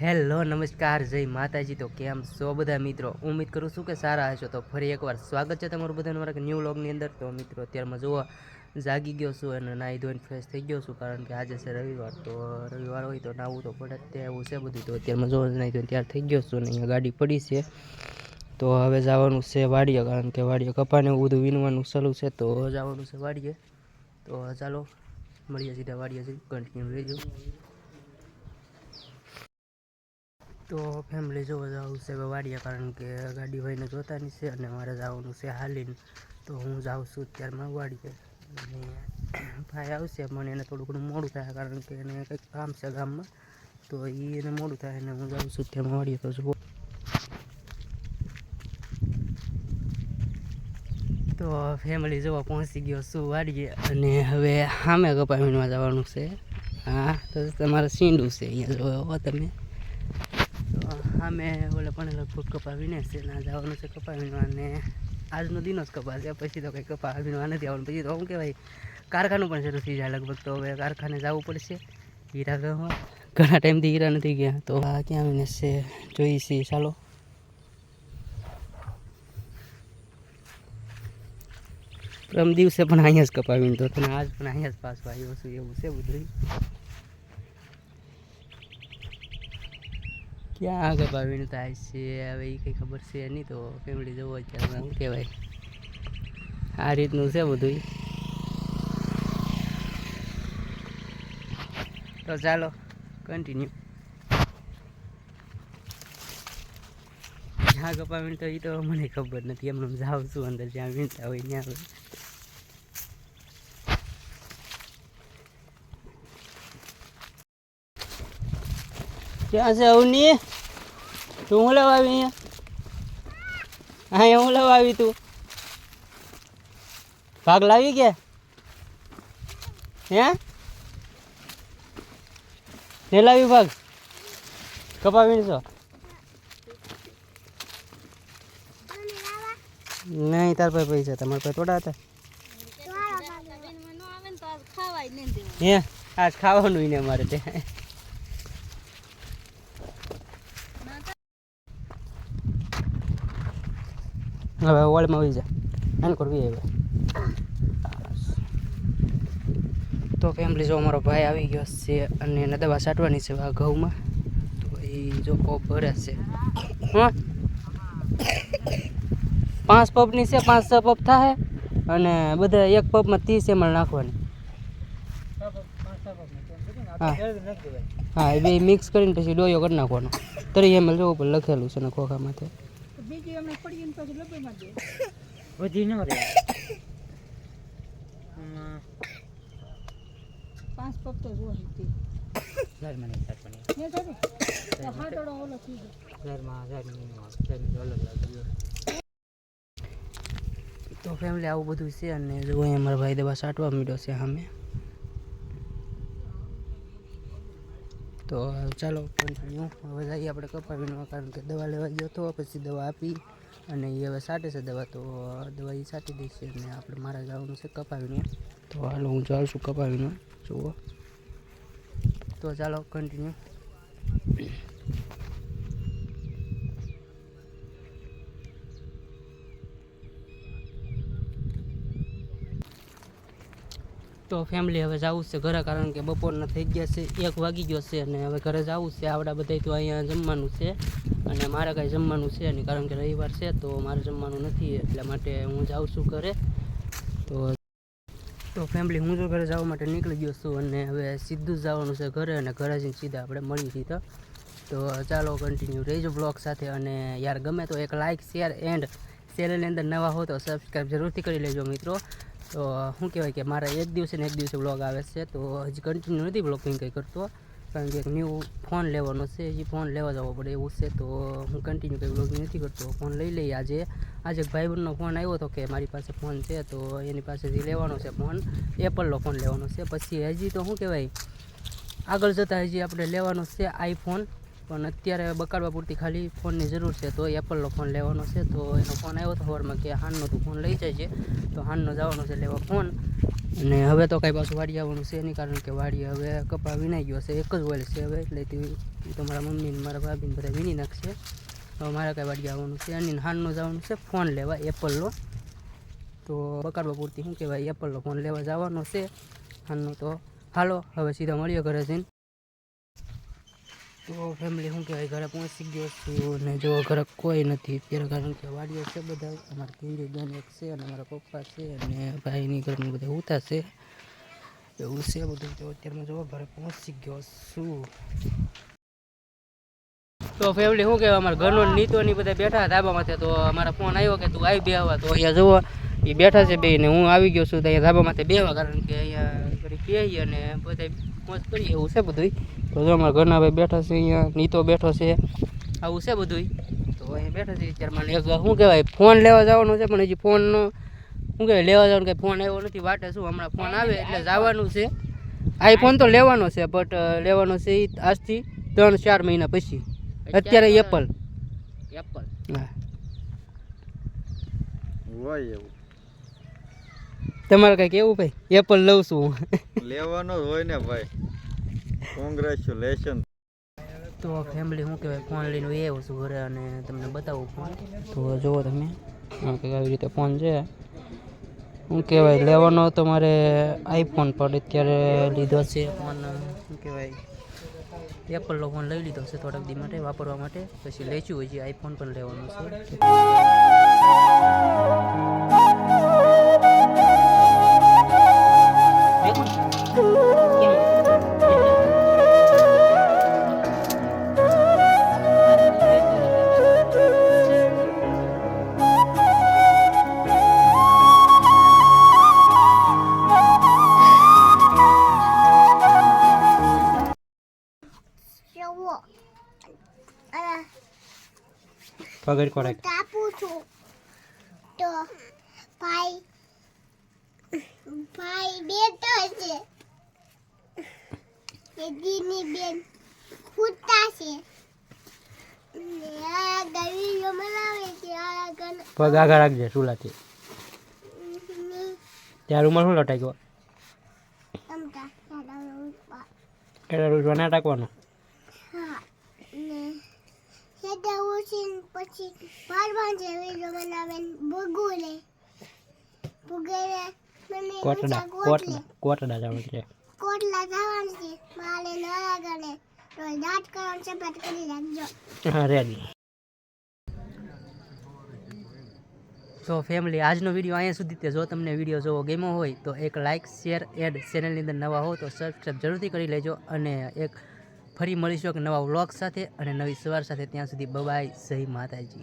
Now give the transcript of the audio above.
Hello, નમસ્કાર, જય માતાજી. તો કેમ છો બધા મિત્રો? ઉમ્મીદ કરું છું કે સારા હશો. તો ફરી એકવાર સ્વાગત છે તમારું બધાનું મારા ન્યૂ વ્લોગની અંદર. તો મિત્રો, અત્યારમાં જુઓ, જાગી ગયો છું અને નાહી ધોઈને ફ્રેશ થઈ ગયો છું, કારણ કે આજે છે રવિવાર. તો રવિવાર હોય તો નાહવું તો પડે ત્યાં એવું છે બધું. તો અત્યારમાં જુઓ, નાહી ધોઈને તૈયાર થઈ ગયો છું અને અહીંયા ગાડી પડી છે. તો હવે જવાનું છે વાડીએ, કારણ કે વાડીએ કપાને એવું બધું વીણવાનું ચાલુ છે. તો જવાનું છે વાડીએ. તો ચાલો, મળીએ સીધા વાડીએ કન્ટિન્યુ રહેજો. તો ફેમિલી જોવા જવું છે વાડીએ કારણ કે ગાડી ભાઈને જોતાની છે અને મારે જવાનું છે હાલીને. તો હું જાઉં છું અત્યારમાં વાડીએ અને ભાઈ આવશે મને એને થોડું ઘણું મોડું થાય કારણ કે એને કંઈક કામ છે ગામમાં. તો એ એને મોડું થાય અને હું જાઉં છું અત્યારમાં વાડીએ તો જુઓ. તો ફેમિલી જોવા પહોંચી ગયો શું વાડીએ અને હવે સામે કપાવીમાં જવાનું છે. હા, તો તમારે સીંડું છે અહીંયા જોયો તમે. સામે ઓલે પણ લગભગ કપાવીને છે, ના જવાનું છે કપા વીણવા અને આજનો દિનો જ કપાશે, પછી તો કંઈ કપાવીને નથી આવવાનું. પછી તો શું કહેવાય, કારખાનું પણ શરૂ થઈ જાય લગભગ તો હવે કારખાને જવું પડશે. હીરા ગવા ઘણા ટાઈમથી હીરા નથી ગયા. તો આ ક્યાં આવીને છે જોઈ ચાલો. પ્રમ દિવસે પણ અહીંયા જ કપાવીને તો તને આજ પણ અહીંયા જ પાછો આવ્યો છું, એવું છે બધું ક્યાં આગળ ભાવીને થાય છે, હવે એ કંઈ ખબર છે નહીં તો ફેમિલી જવું અત્યારે શું કહેવાય. આ રીતનું છે બધું તો ચાલો કન્ટિન્યુ જ્યાં કપાવીને તો એ તો મને ખબર નથી એમને જાઉં છું અંદર, જ્યાં વીણતા હોય ત્યાં ક્યાં છે અવની? તું હું લેવા આવી અહીંયા? અહીંયા હું લેવા આવી તું. ભાગ લાવી કે? હે? ને લાવી ભાગ? કપા વીણશો નહીં તાર પાસે પૈસા તમારા પાસે થોડા હતા. હે? આજ ખાવાનું ને અમારે તે હવે વોલમાં આવી જા એન કરવી હવે. તો ફેમિલી જો અમારો ભાઈ આવી ગયો છે અને એને દવા છાંટવાની છે આ ઘઉંમાં તો એ જો પપ ભરે છે. હા. પાંચ પપની છે, પાંચ છ પપ થાય અને બધા એક પપમાં ત્રીસ એમએલ નાખવાની. હા. હા, એ બે મિક્સ કરીને પછી ડોયો કરી નાખવાનો. ત્રીસ એમએલ જો ઉપર લખેલું છે ને ખોખામાંથી વધી ન રે પાંચ પગ તો. જો હતી ઘર મને સાત પણ ને? તો હાટડો ઓલો થઈ ગયો. ઘરમાં ઘર અલગ લાગ્યો તો ફેમિલી આવું બધું છે અને જો અહીંયા મારા ભાઈ દવા સાટવા મળ્યો છે સામે. તો ચાલો કન્ટિન્યુ હવે જઈએ આપણે કપા કારણ કે દવા લેવા ગયો હતો પછી દવા આપી અને એ હવે સાટે છે દવા, તો દવા એ છાંટી દે અને આપણે મારે જવાનું છે કપા વીણવા તો હાલો હું જાઉં છું કપા જુઓ. તો ચાલો કન્ટિન્યુ તો ફેમિલી હવે જવું છે ઘરે, કારણ કે બપોરના થઈ ગયા છે, એક વાગી ગયો છે અને હવે ઘરે જવું છે. આવડા બધા તો અહીંયા જમવાનું છે અને મારે કાંઈ જમવાનું છે નહીં, કારણ કે રવિવાર છે તો મારે જમવાનું નથી, એટલા માટે હું જાઉં છું ઘરે. તો તો ફેમિલી હું જો ઘરે જવા માટે નીકળી ગયો છું અને હવે સીધું જ જવાનું છે ઘરે અને ઘરે જઈને સીધા આપણે મળી સીધા. તો ચાલો કન્ટિન્યુ રહેજો બ્લોગ સાથે અને યાર ગમે તો એક લાઇક શેર એન્ડ ચેનલની અંદર નવા હો તો સબસ્ક્રાઈબ જરૂરથી કરી લેજો મિત્રો. તો શું કહેવાય કે મારા એક દિવસે ને એક દિવસે બ્લોગ આવે છે, તો હજી કન્ટિન્યુ નથી બ્લોગિંગ કંઈ કરતો, કારણ કે એક ન્યૂ ફોન લેવાનો છે, હજી ફોન લેવા જવો પડે એવું છે, તો હું કન્ટિન્યુ કંઈ બ્લોગિંગ નથી કરતો. ફોન લઈ લઈએ આજે. આજે એક ભાઈબંધનો ફોન આવ્યો હતો કે મારી પાસે ફોન છે, તો એની પાસેથી લેવાનો છે ફોન એપલનો ફોન લેવાનો છે. પછી હજી તો શું કહેવાય, આગળ જતાં હજી આપણે લેવાનો છે આઈફોન પણ અત્યારે બકાડવા પૂરતી ખાલી ફોનની જરૂર છે, તો એપલનો ફોન લેવાનો છે. તો એનો ફોન આવ્યો હતો સવારમાં કે હાનનો તું ફોન લઈ જાય છે તો હાનનો જવાનો છે લેવા ફોન. અને હવે તો કાંઈ પાછું વાડી આવવાનું છે નહીં, કારણ કે વાડી હવે કપા વિનાઈ ગયો છે, એક જ ઓઇલ છે હવે. એટલે તે તમારા તો મારા મમ્મી મારા ભાભીને બધા વિની નાખશે. હવે મારે કાંઈ વાડી આવવાનું છે અને હાનનો જવાનું છે ફોન લેવા એપલનો તો બકાડવા પૂરતી શું કહેવાય એપલનો ફોન લેવા જવાનો છે. હાનનો તો હાલો, હવે સીધા મળીએ ઘરે જઈને. તો ફેમિલી શું કહેવાય? ઘરે પહોંચી ગયો છું ને જો ઘરે કોઈ નથી, અત્યારે કારણ કે વાડીઓ છે બધા, અમારા કિંડી બેન એક છે અને મારા પપ્પા છે અને ભાઈની ઘરમાં બધા ઉતા છે. એવું છે બધું. તો અત્યારમાં જો ઘરે પહોંચી ગયો છું. તો ફેમિલી શું કહેવાય? અમારા ઘરનો નીતો ની બધા બેઠા ધાબા માથે. તો અમારા ફોન આવ્યો કે તું આવી બેહવા તો અહીંયા જુઓ એ બેઠા છે બે ને હું આવી ગયો છું અહીંયા ધાબા માથે બેહવા કારણ કે અહીંયા ઘરે કહીએ અને બધા મોજ કરીએ એવું છે બધું તો જો અમારા ઘરના ભાઈ બેઠા છે અહીંયા નીતો બેઠો છે. આવું છે બધું તો અહીંયા બેઠા છે અત્યારે એક શું કહેવાય ફોન લેવા જવાનું છે પણ હજી ફોનનો શું કહેવાય લેવા જવાનું કંઈ ફોન આવ્યો નથી વાટે શું હમણાં ફોન આવે એટલે જવાનું છે. આઈફોન તો લેવાનો છે બટ લેવાનો છે આજથી ત્રણ ચાર મહિના પછી. અત્યારે એપલ. એપલ. હા. હોય એવું. તમારે કંઈક કેવું ભાઈ? એપલ લઉં છું હું. લેવાનો હોય ને ભાઈ. કોંગ્રેચ્યુલેશન તો ફેમિલી શું કહેવાય? ફોન લઈને એ વસ્તુ છું ઘરે અને તમને બતાવું ફોન તો જુઓ તમે. હા આવી રીતે ફોન છે. શું કહેવાય? લેવાનો તો મારે આઈફોન પણ અત્યારે લીધો છે ફોન શું કહેવાય? એપલનો ફોન લઈ લીધો છે થોડાક દી માટે વાપરવા માટે. પછી લેચું હોય છે આઈફોન પણ લેવાનો છે. પગડ કોરાક કાપું છું. તો ભાઈ ભાઈ બેઠો છે. દીદીની બેન ખૂટતા છે. પગ આગળ રાખજે ચૂલાથી. ત્યાં રૂમાલ શું ઉપર એટલે રૂજવા ના ટાકવાનો હા ને હેડા ઉછીને પછી પરવાન જેવી જો બનાવે બગુલે બગુલે મને કોટડા કોટડા કોટડા જવાનું છે કોટડા જવાનું છે. મારે ન ગણે તો દાંત કરવાનું સફેદ કરી રાખજો. હા રેડી. સો ફેમિલી આજનો વીડિયો અહીંયા સુધી તે જો તમને વીડિયો જોવો ગમ્યો હોય તો એક લાઇક શેર એડ ચેનલની અંદર નવા હો તો સબસ્ક્રાઈબ જરૂરથી કરી લેજો અને એક ફરી મળીશું એક નવા વ્લોગ સાથે અને નવી સવાર સાથે. ત્યાં સુધી બબાય જય માતાજી.